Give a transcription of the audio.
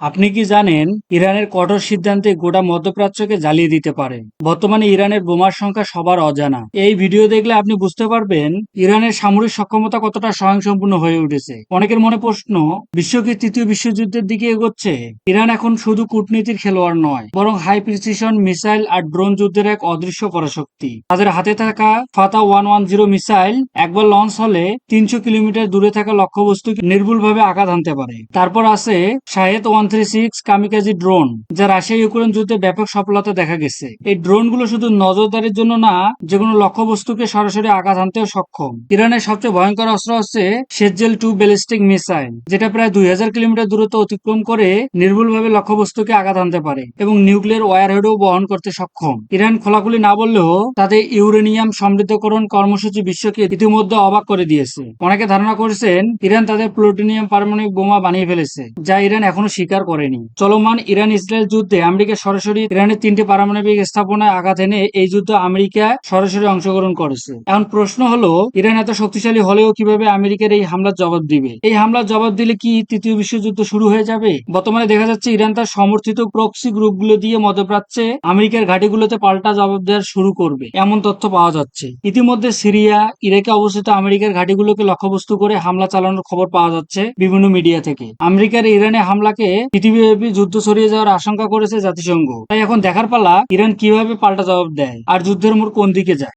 আপনি কি জানেন ইরানের কঠোর সিদ্ধান্তে গোটা মধ্যপ্রাচ্যকে জ্বালিয়ে দিতে পারে? বর্তমানে ইরানের বোমার সংখ্যা সবার অজানা। এই ভিডিও দেখলে আপনি বুঝতে পারবেন ইরানের সামরিক সক্ষমতা কতটা স্বয়ংসম্পূর্ণ হয়ে উঠেছে। অনেকের মনে প্রশ্ন, বিশ্ব কি তৃতীয় বিশ্বযুদ্ধের দিকে এগোচ্ছে? ইরান এখন শুধু কূটনীতির খেলোয়াড় নয়, বরং হাই প্রিসিশন মিসাইল আর ড্রোন যুদ্ধের এক অদৃশ্য পরাশক্তি। তাদের হাতে থাকা Fateh one one zero missile একবার লঞ্চ হলে তিনশো কিলোমিটার দূরে থাকা লক্ষ্যবস্তুকে নির্ভুলভাবে আঘাত হানতে পারে। তারপর আছে শাহেদ ওয়ান কামিকাজি ড্রোন যা রাশিয়া ইউক্রেন যুদ্ধে ব্যাপক সফলতা দেখা গেছে। এই ড্রোনগুলো শুধু নজরদারির জন্য না যে কোনো লক্ষ্যবস্তুকে সরাসরি আঘাত হানতেও সক্ষম। ইরানের সবচেয়ে ভয়ঙ্কর অস্ত্র হচ্ছে শেজেল টু ব্যালিস্টিক মিসাইল যেটা প্রায় দুই হাজার কিলোমিটার দূরত্ব অতিক্রম করে নির্ভুলভাবে লক্ষ্যবস্তুকে আঘাত হানতে পারে এবং নিউক্লিয়ার ওয়ার ওয়ারহেডও বহন করতে সক্ষম। ইরান খোলাখুলি না বললেও তাদের ইউরেনিয়াম সমৃদ্ধকরণ কর্মসূচি বিশ্বকে ইতিমধ্যে অবাক করে দিয়েছে। অনেকে ধারণা করেছেন, ইরান তাদের প্লুটোনিয়াম পারমাণবিক বোমা বানিয়ে ফেলেছে, যা ইরান এখনও স্বীকার করেনি। চলমান ইরান ইসরায়েল যুদ্ধে আমেরিকা সরাসরি ইরানের তিনটি পারমাণবিক স্থাপনায় আঘাত এনে এই যুদ্ধে আমেরিকা সরাসরি অংশগ্রহণ করেছে। এখন প্রশ্ন হলো, ইরান এত শক্তিশালী হলেও কীভাবে আমেরিকার এই হামলার জবাব দিবে? এই হামলার জবাব দিলে কি তৃতীয় বিশ্বযুদ্ধ শুরু হয়ে যাবে? বর্তমানে দেখা যাচ্ছে ইরান তার সমর্থিত প্রক্সি গ্রুপগুলো দিয়ে মধ্যপ্রাচ্যে আমেরিকার ঘাঁটিগুলোতে পাল্টা জবাব দেওয়ার শুরু করবে। এমন তথ্য পাওয়া যাচ্ছে। ইতিমধ্যে সিরিয়া, ইরাকে অবস্থিত আমেরিকার ঘাঁটিগুলোকে লক্ষ্যবস্তু করে হামলা চালানোর খবর পাওয়া যাচ্ছে বিভিন্ন মিডিয়া থেকে। আমেরিকার ইরানে হামলাকে পৃথিবীব্যাপী যুদ্ধ ছড়িয়ে যাওয়ার আশঙ্কা করেছে জাতিসংঘ। তাই এখন দেখার পালা ইরান কীভাবে পাল্টা জবাব দেয়? আর যুদ্ধের মোড় কোন দিকে যায়?